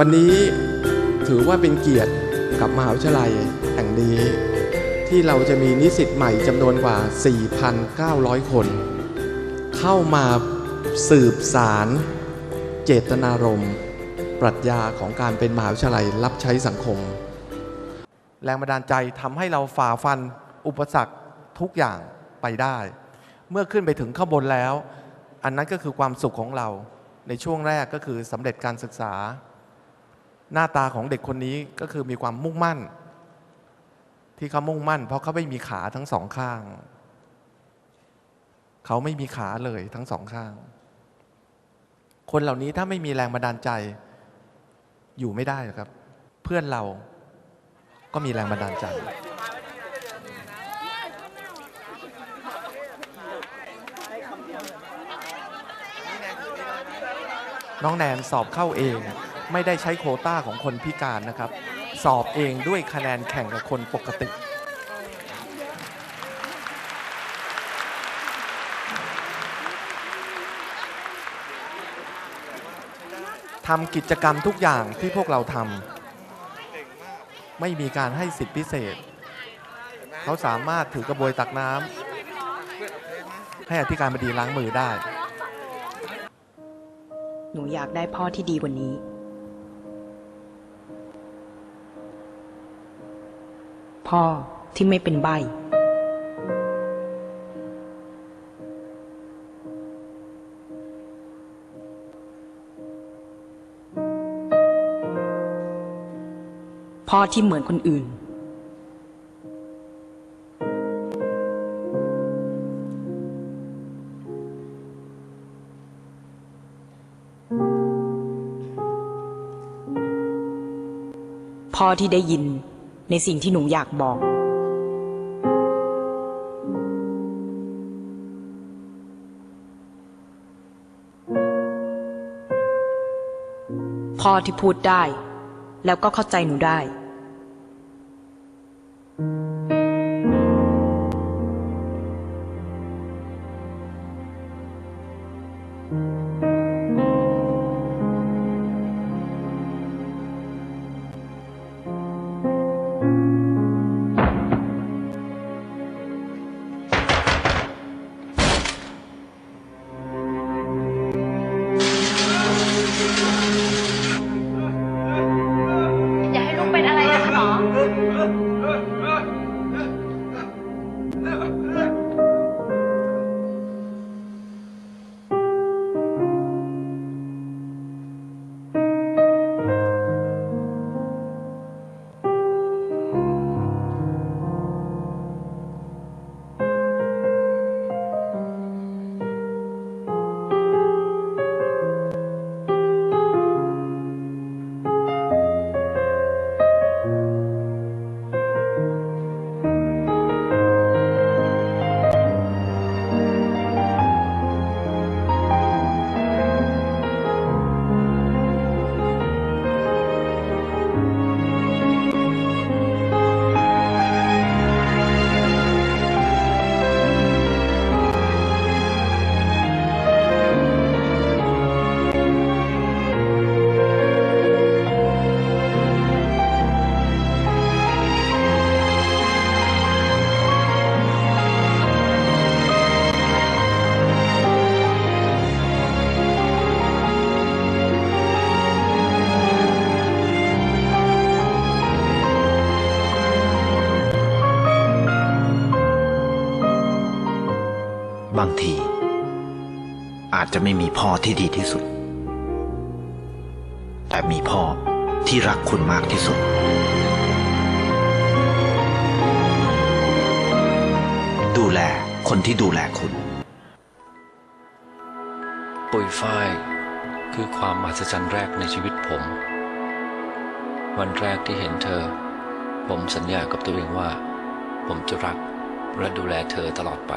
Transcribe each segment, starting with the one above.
วันนี้ถือว่าเป็นเกียรติกับมหาวิทยาลัยแห่งนี้ ที่เราจะมีนิสิตใหม่จำนวนกว่า 4,900 คน เข้ามาสืบสารเจตนารมณ์ปรัชญาของการเป็นมหาวิทยาลัยรับใช้สังคม แรงบันดาลใจทำให้เราฝ่าฟันอุปสรรคทุกอย่างไปได้ เมื่อขึ้นไปถึงข้างบนแล้ว อันนั้นก็คือความสุขของเราในช่วงแรกก็คือสำเร็จการศึกษา หน้าตาของเด็กคนนี้ก็คือมีความมุ่งมั่น ที่เขามุ่งมั่น เพราะเขาไม่มีขาทั้งสองข้าง เขาไม่มีขาเลยทั้งสองข้าง คนเหล่านี้ถ้าไม่มีแรงบันดาลใจ อยู่ไม่ได้ครับ เพื่อนเราก็มีแรงบันดาลใจน้องแนนสอบเข้าเอง ไม่ได้ใช้โคต้าของคนพิการนะครับ สอบเองด้วยคะแนนแข่งกับคนปกติทำกิจกรรมทุกอย่างที่พวกเราทำไม่มีการให้สิทธิพิเศษ เขาสามารถถือกระบวยตักน้ำให้อธิการบดีล้างมือได้ หนูอยากได้พ่อที่ดีกว่านี้ พ่อที่ไม่เป็นใบ พ่อที่เหมือนคนอื่น พ่อที่ได้ยิน ในสิ่งที่หนูอยากบอก พ่อที่พูดได้ แล้วก็เข้าใจหนูได้อย่ จะไม่มีพ่อที่ดีที่สุด แต่มีพ่อที่รักคุณมากที่สุด ดูแลคนที่ดูแลคุณ ปุยฝ้ายคือความมหัศจรรย์แรกในชีวิตผม วันแรกที่เห็นเธอ ผมสัญญากับตัวเองว่า ผมจะรักและดูแลเธอตลอดไป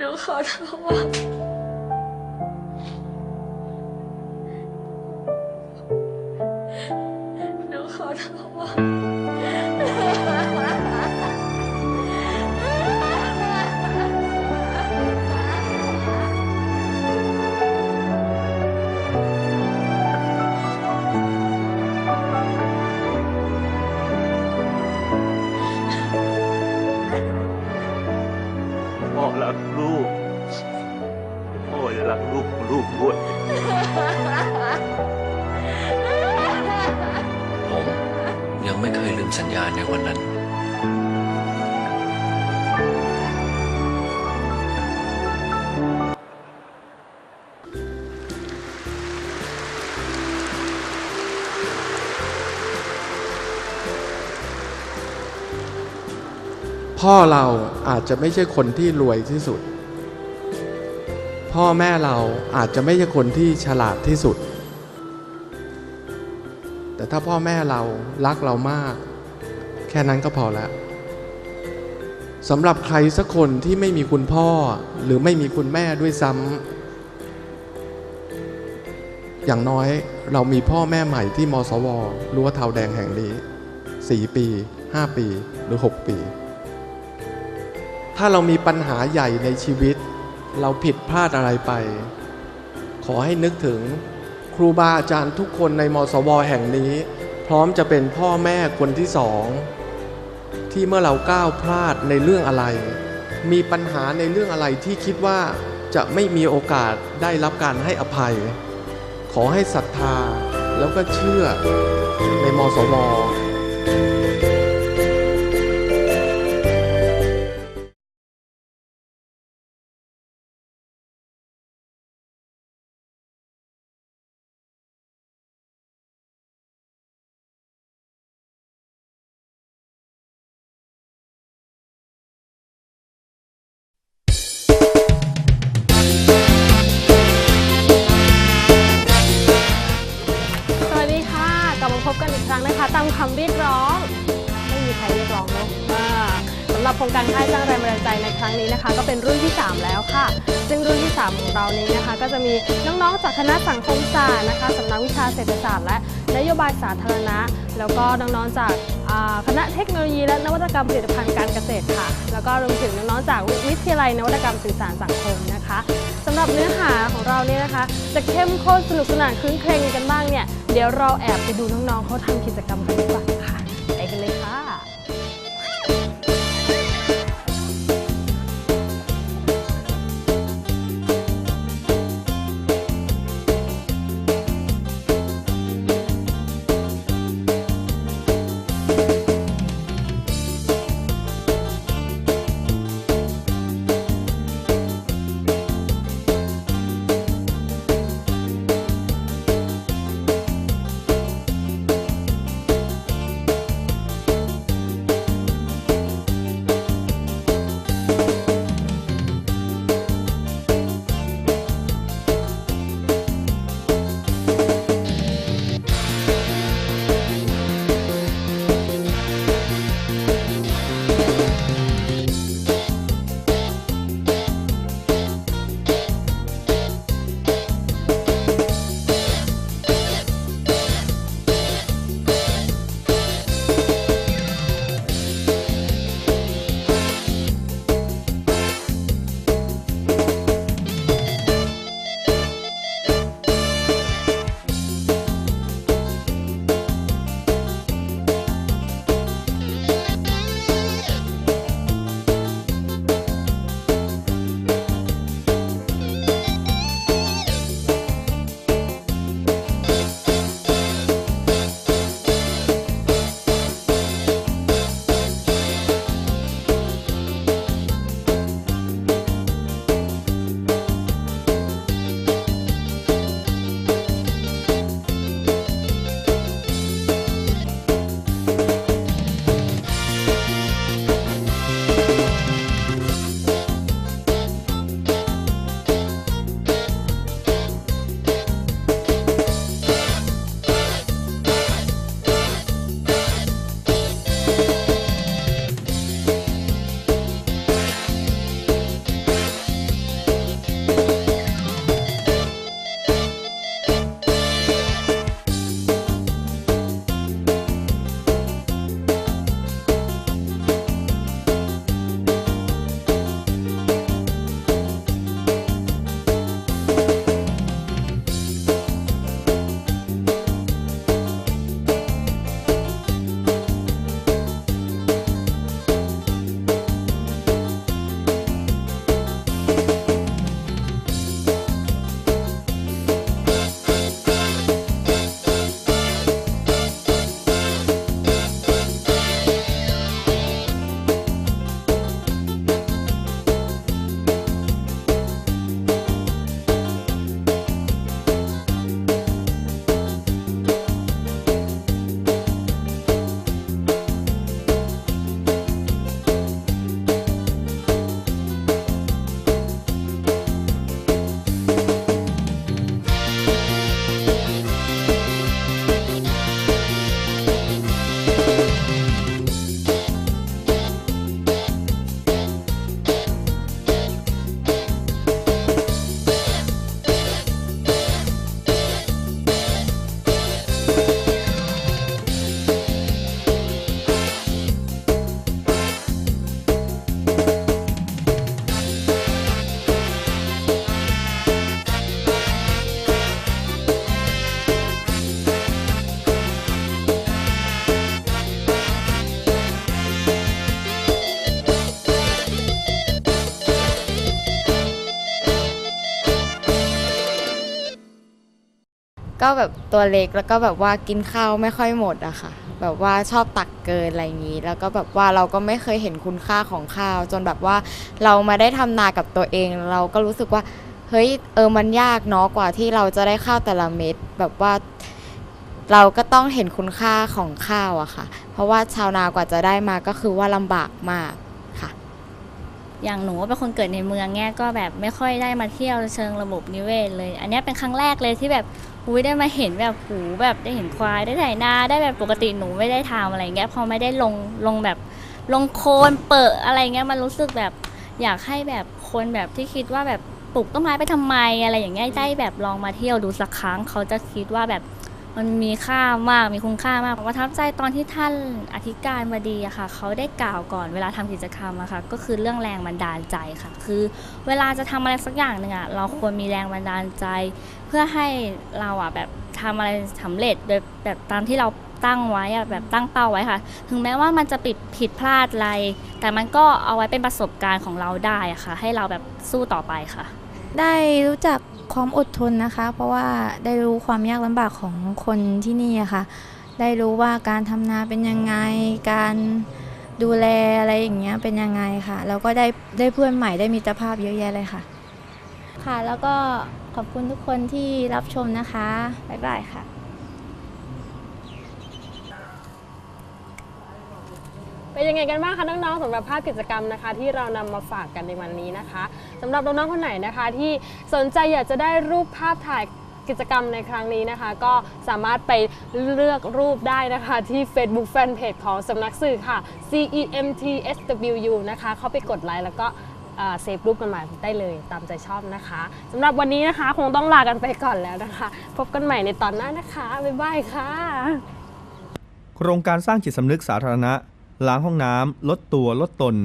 หนูขอ สัญญาในวันนั้นพ่อเราอาจจะไม่ใช่คนที่รวยที่สุด พ่อแม่เราอาจจะไม่ใช่คนที่ฉลาดที่สุด แต่ถ้าพ่อแม่เรารักเรามาก แค่นั้นก็พอแล้วสำหรับใครสักคนที่ไม่มีคุณพ่อหรือไม่มีคุณแม่ด้วยซ้ำอย่างน้อยเรามีพ่อแม่ใหม่ที่มสวรั้วเทาแดงแห่งนี้4ปี 5 ปีหรือ 6 ปี ถ้าเรามีปัญหาใหญ่ในชีวิต เราผิดพลาดอะไรไป ขอให้นึกถึงครูบาอาจารย์ทุกคนในมสวแห่งนี้ พร้อมจะเป็นพ่อแม่คนที่สอง ที่เมื่อเราก้าวพลาดในเรื่องอะไร มีปัญหาในเรื่องอะไรที่คิดว่าจะไม่มีโอกาสได้รับการให้อภัย ขอให้ศรัทธาแล้วก็เชื่อในมสว เป็นรุ่นที่ 3 แล้วค่ะ ซึ่งรุ่นที่ 3 ของเรานี้นะคะ ก็จะมีน้องๆ จากคณะสังคมศาสตร์นะคะสำนักวิชาเศรษฐศาสตร์และนโยบายสาธารณะ แล้วก็น้องๆ จากคณะเทคโนโลยีและนวัตกรรมผลิตภัณฑ์การเกษตรค่ะ แล้วก็รวมถึงน้องๆ จากวิทยาลัยนวัตกรรมสื่อสารสังคมนะคะสำหรับเนื้อหาของเราเนี่ยนะคะ จะเข้มข้นสนุกสนานคลื้นเครงกันบ้างเนี่ย เดี๋ยวเราแอบไปดูน้องๆเขาทำกิจกรรมกันดีกว่า ตัวเล็กแล้วก็แบบว่ากินข้าวไม่ค่อยหมดอะค่ะ แบบว่าชอบตักเกินอะไรอย่างนี้ แล้วก็แบบว่าเราก็ไม่เคยเห็นคุณค่าของข้าว จนแบบว่าเรามาได้ทำนากับตัวเอง เราก็รู้สึกว่าเฮ้ยเออมันยากเนาะกว่าที่เราจะได้ข้าวแต่ละเม็ดแบบว่าเราก็ต้องเห็นคุณค่าของข้าวอะค่ะ เพราะว่าชาวนากว่าจะได้มาก็คือว่าลำบากมากค่ะ อย่างหนูเป็นคนเกิดในเมืองเนี้ยก็แบบไม่ค่อยได้มาเที่ยวเชิงระบบนิเวศเลย อันนี้เป็นครั้งแรกเลยที่แบบ อุ้ยได้มาเห็นแบบหูแบบได้เห็นควายได้ไถนาได้แบบปกติหนูไม่ได้ทำอะไรเงี้ยพอไม่ได้ลงลงแบบลงโคลนเปิดอะไรเงี้ยมันรู้สึกแบบอยากให้แบบคนแบบที่คิดว่าแบบปลูกต้นไม้ไปทำไมอะไรอย่างเงี้ยได้แบบลองมาเที่ยวดูสักครั้งเขาจะคิดว่าแบบ มันมีค่ามากมีคุณค่ามากประทับใจตอนที่ท่านอธิการบดีอะค่ะเขาได้กล่าวก่อนเวลาทำกิจกรรมอะค่ะก็คือเรื่องแรงบันดาลใจค่ะ คือเวลาจะทำอะไรสักอย่างหนึ่งอะเราควรมีแรงบันดาลใจ เพื่อให้เราอะแบบทำอะไรสำเร็จโดยแบบตามที่เราตั้งไว้อะแบบตั้งเป้าไว้ค่ะ ถึงแม้ว่ามันจะผิดผิดพลาดอะไร แต่มันก็เอาไว้เป็นประสบการณ์ของเราได้อะค่ะ ให้เราแบบสู้ต่อไปค่ะ ได้รู้จัก ความอดทนนะคะ เพราะว่าได้รู้ความยากลำบากของคนที่นี่ะค่ะ ได้รู้ว่าการทำนาเป็นยังไง การดูแลอะไรอย่างเงี้ยเป็นยังไงค่ะ แล้วก็ได้ได้เพื่อนใหม่ได้มิตรภาพเยอะแยะเลยค่ะ ค่ะ แล้วก็ขอบคุณทุกคนที่รับชมนะคะ บ๊ายบายค่ะ เป็นยังไงกันบ้างคะน้องๆสำหรับภาพกิจกรรมนะคะ ที่เรานำมาฝากกันในวันนี้นะคะสำหรับน้องๆคนไหนนะคะ ที่สนใจอยากจะได้รูปภาพถ่ายกิจกรรมในครั้งนี้นะคะ ก็สามารถไปเลือกรูปได้นะคะที่ Facebook Fanpage ของสำนักสื่อค่ะ CEMTSWU นะคะเข้าไปกดไลค์แล้วก็เซฟรูปกันมาได้เลยตามใจชอบนะคะสำหรับวันนี้นะคะคงต้องลากันไปก่อนแล้วนะคะ พบกันใหม่ในตอนหน้านะคะ บ๊ายบายค่ะ โครงการสร้างจิตสำนึกสาธารณะ ล้างห้องน้ำลดตัวลดตน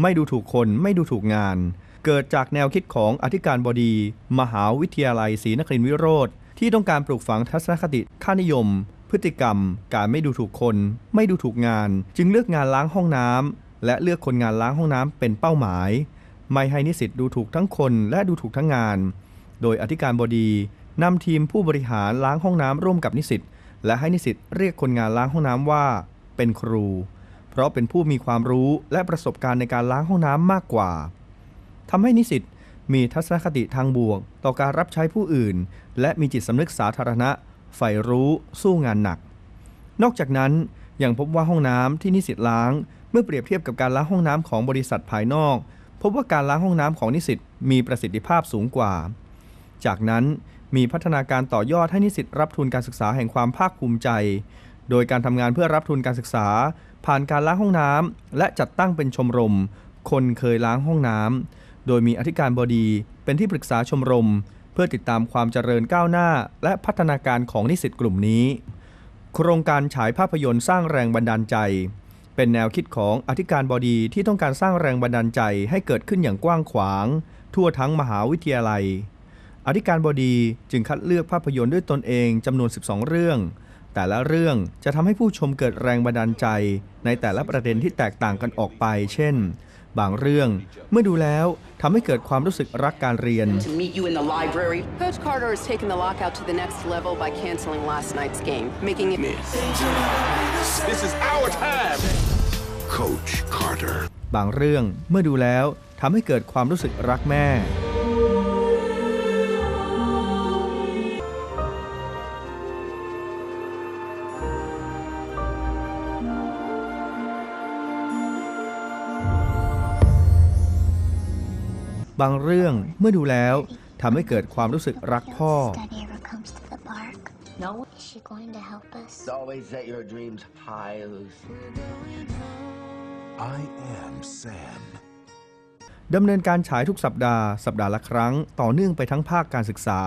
ไม่ดูถูกคนไม่ดูถูกงาน เกิดจากแนวคิดของอธิการบดี มหาวิทยาลัยศรีนครินทรวิโรธที่ต้องการปลูกฝังทัศนคติค่านิยม พฤติกรรม การไม่ดูถูกคน ไม่ดูถูกงาน จึงเลือกงานล้างห้องน้ำและเลือกคนงานล้างห้องน้ำเป็นเป้าหมาย ไม่ให้นิสิตดูถูกทั้งคนและดูถูกทั้งงาน โดยอธิการบดีนำทีมผู้บริหารล้างห้องน้ำร่วมกับนิสิตและให้นิสิตเรียกคนงานล้างห้องน้ำว่า เป็นครู ราะเป็นผู้มีความรู้และประสบการณ์ในการล้างห้องน้ำมากกว่า ทำให้นิสิตมีทัศนคติทางบวก ต่อการรับใช้ผู้อื่น และมีจิตสำนึกสาธารณะใฝ่รู้สู้งานหนัก นอกจากนั้นยังพบว่าห้องน้ำที่นิสิตล้าง เมื่อเปรียบเทียบกับการล้างห้องน้ำของบริษัทภายนอก พบว่าการล้างห้องน้ำของนิสิตมีประสิทธิภาพสูงกว่า จากนั้นมีพัฒนาการต่อยอดให้นิสิตรับทุนการศึกษาแห่งความภาคภูมิใจ โดยการทำงานเพื่อรับทุนการศึกษา ผ่านการล้างห้องน้ำและจัดตั้งเป็นชมรม คนเคยล้างห้องน้ำโดยมีอธิการบดีเป็นที่ปรึกษาชมรม เพื่อติดตามความเจริญก้าวหน้า และพัฒนาการของนิสิตกลุ่มนี้ โครงการฉายภาพยนตร์สร้างแรงบันดาลใจ เป็นแนวคิดของอธิการบดีที่ต้องการสร้างแรงบันดาลใจให้เกิดขึ้นอย่างกว้างขวาง ทั่วทั้งมหาวิทยาลัย อธิการบดีจึงคัดเลือกภาพยนตร์ด้วยตนเองจำนวน 12 เรื่อง แต่ละเรื่องจะทำให้ผู้ชมเกิดแรงบันดาลใจ ในแต่ละประเด็นที่แตกต่างกันออกไป เช่น บางเรื่องเมื่อดูแล้วทำให้เกิดความรู้สึกรักการเรียน to meet you in the library. Coach Carter has taken the lockout to the next level by canceling last night's game, making it. This is our time Coach Carter. บางเรื่องเมื่อดูแล้วทำให้เกิดความรู้สึกรักแม่ บางเรื่องเมื่อดูแล้วทำให้เกิดความรู้สึกรักพ่อ No. Is she going to help us? Always set your dreams high, Lucy. I am Sam. ดำเนินการฉายทุกสัปดาห์ สัปดาห์ละครั้ง ต่อเนื่องไปทั้งภาคการศึกษา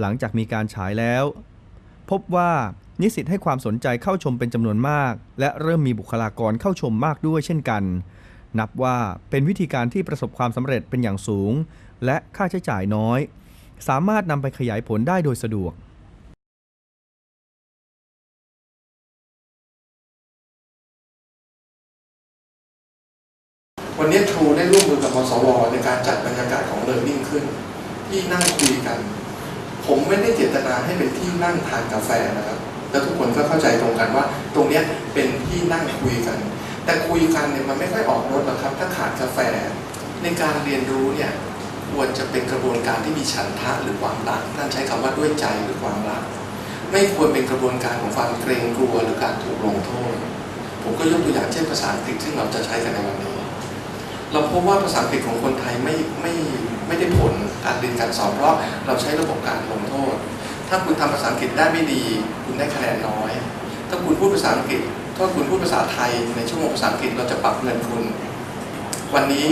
หลังจากมีการฉายแล้ว พบว่านิสิตให้ความสนใจเข้าชมเป็นจำนวนมาก และเริ่มมีบุคลากรเข้าชมมากด้วยเช่นกัน นับว่าเป็นวิธีการที่ประสบความสำเร็จเป็นอย่างสูง และค่าใช้จ่ายน้อย สามารถนำไปขยายผลได้โดยสะดวกวันนี้ครูได้ร่วมมือกับมสวในการจัดบรรยากาศของ Learning ขึ้น ที่นั่งคุยกัน ผมไม่ได้เจตนาให้เป็นที่นั่งทานกาแฟนะครับ แล้วทุกคนก็เข้าใจตรงกันว่า ตรงนี้เป็นที่นั่งคุยกัน แต่คุยกันเนี่ยมันไม่ค่อยออกรสหรอกครับ ถ้าขาดกาแฟ ในการเรียนรู้เนี่ยควรจะเป็นกระบวนการที่มีฉันทะหรือความรักท่านใช้คำว่าด้วยใจหรือความรัก ไม่ควรเป็นกระบวนการของความเกรงกลัวหรือการถูกลงโทษ ผมก็ยกตัวอย่างเช่นภาษาอังกฤษซึ่งเราจะใช้กันในวันนี้ เราพบว่าภาษาอังกฤษของคนไทยไม่ไม่ไม่ได้ผลการเรียนการสอนเพราะเราใช้ระบบการลงโทษ ถ้าคุณทำภาษาอังกฤษได้ไม่ดี คุณได้คะแนนน้อย ถ้าคุณพูดภาษาอังกฤษ ถ้าคุณพูดภาษาไทยในชั่วโมงภาษาอังกฤษเราจะปรับเงินคุณ วันนี้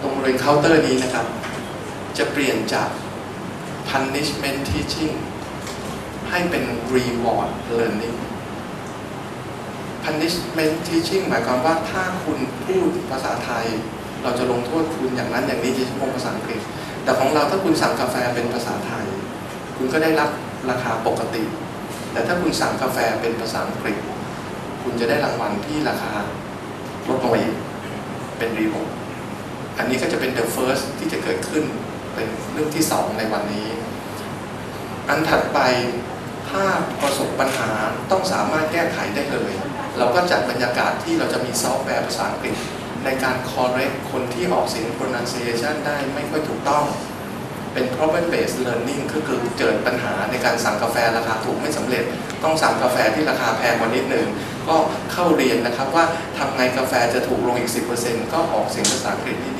ตรงบริเวณเคาน์เตอร์นี้นะครับ จะเปลี่ยนจาก punishment teaching ให้เป็น reward learning punishment teaching หมายความว่าถ้าคุณพูดภาษาไทย เราจะลงโทษคุณอย่างนั้นอย่างนี้ที่ชั่วโมงภาษาอังกฤษ แต่ของเราถ้าคุณสั่งกาแฟเป็นภาษาไทย คุณก็ได้รับราคาปกติ แต่ถ้าคุณสั่งกาแฟเป็นภาษาอังกฤษ คุณจะได้รางวัลที่ราคาลดลงไปอีกเป็นรีโวอันนี้ก็จะเป็น the first ที่จะเกิดขึ้นเป็นเรื่องที่สองในวันนี้ อันถัดไปถ้าประสบปัญหาต้องสามารถแก้ไขได้เลย เราก็จัดบรรยากาศที่เราจะมีซอฟต์แวร์ภาษาอังกฤษ ในการ correct คนที่ออกเสียง pronunciation ได้ไม่ค่อยถูกต้อง เป็น problem based learning ก็คือเกิดปัญหาในการสั่งกาแฟราคาถูกไม่สำเร็จ ต้องสั่งกาแฟที่ราคาแพงกว่านิดหนึ่ง ก็เข้าเรียนนะครับว่าทำไงกาแฟจะถูกลงอีก 10%ก็ออกเสียงภาษาอังกฤษดี